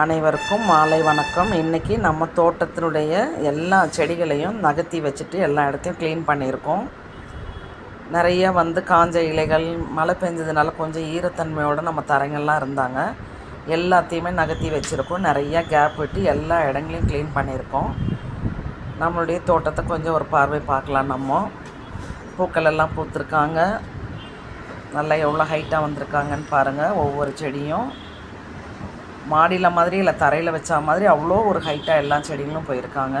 அனைவருக்கும் மாலை வணக்கம். இன்றைக்கி நம்ம தோட்டத்தினுடைய எல்லா செடிகளையும் நகர்த்தி வச்சுட்டு எல்லா இடத்தையும் க்ளீன் பண்ணியிருக்கோம். நிறைய வந்து காஞ்ச இலைகள் மழை பெஞ்சதுனால கொஞ்சம் ஈரத்தன்மையோடு நம்ம தரைங்கள்லாம் இருந்தாங்க. எல்லாத்தையுமே நகர்த்தி வச்சுருக்கோம். நிறையா கேப் விட்டு எல்லா இடங்களையும் க்ளீன் பண்ணியிருக்கோம். நம்மளுடைய தோட்டத்தை கொஞ்சம் ஒரு பார்வை பார்க்கலாம் நம்ம. பூக்கள் எல்லாம் பூத்துருக்காங்க. நல்லா எவ்வளோ ஹைட்டாக வந்திருக்காங்கன்னு பாருங்கள் ஒவ்வொரு செடியும். மாடியில் மாதிரி இல்லை தரையில் வச்சா மாதிரி அவ்வளோ ஒரு ஹைட்டாக எல்லா செடிகளும் போயிருக்காங்க.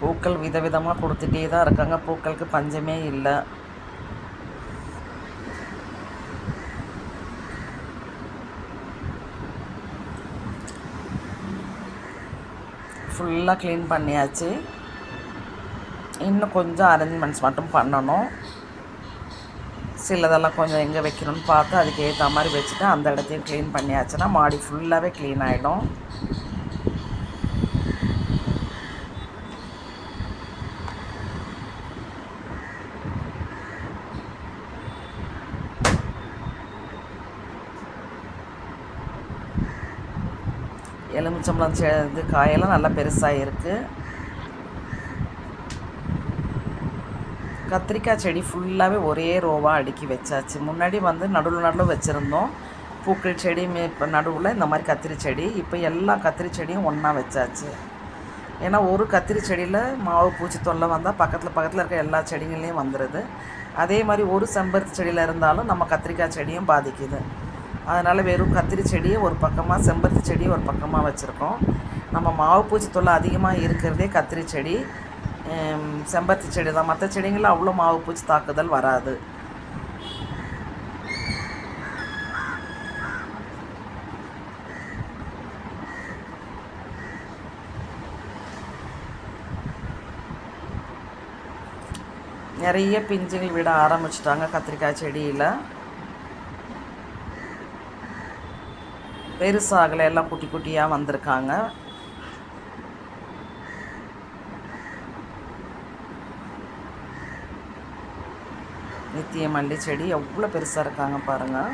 பூக்கள் விதவிதமாக கொடுத்துட்டே தான் இருக்காங்க. பூக்களுக்கு பஞ்சமே இல்லை. ஃபுல்லாக க்ளீன் பண்ணியாச்சு. இன்னும் கொஞ்சம் அரேஞ்ச்மெண்ட்ஸ் மட்டும் பண்ணணும். சிலதெல்லாம் கொஞ்சம் எங்கே வைக்கணும்னு பார்த்து அதுக்கு ஏற்ற மாதிரி வச்சுட்டு அந்த இடத்தையும் க்ளீன் பண்ணியாச்சுன்னா மாடி ஃபுல்லாகவே க்ளீன் ஆகிடும் எலுமிச்சம்பழம் செ இது காயெல்லாம் நல்லா பெருசாக இருக்குது கத்திரிக்காய் செடி ஃபுல்லாகவே ஒரே ரோவாக அடுக்கி வச்சாச்சு. முன்னாடி வந்து நடுவில் நடுவில் வச்சுருந்தோம். பூக்கள் செடி மே இப்போ நடுவில் இந்த மாதிரி கத்திரி செடி. இப்போ எல்லா கத்திரி செடியும் ஒன்றா வச்சாச்சு. ஏன்னா ஒரு கத்திரி செடியில் மாவு பூச்சி தொல்லை வந்தால் பக்கத்தில் பக்கத்தில் இருக்க எல்லா செடிகள்லேயும் வந்துடுது அதே மாதிரி ஒரு செம்பருத்தி செடியில் இருந்தாலும் நம்ம கத்திரிக்காய் செடியும் பாதிக்குது. அதனால் வெறும் கத்திரி செடியை ஒரு பக்கமாக செம்பருத்தி செடியை ஒரு பக்கமாக வச்சுருக்கோம். நம்ம மாவு பூச்சி தொல்லை அதிகமாக இருக்கிறதே கத்திரி செடி. செம்பருத்தி செடி தான் மற்ற செடிங்களில் அவ்வளோ மாவு பூச்சி தாக்குதல் வராது நிறைய பிஞ்சுகள் விட ஆரம்பிச்சிட்டாங்க கத்திரிக்காய் செடியில் பெருசாகலை எல்லாம் குட்டி குட்டியாக வந்திருக்காங்க நித்திய மல்லி செடி எவ்வளோ பெருசாக இருக்காங்க பாருங்கள்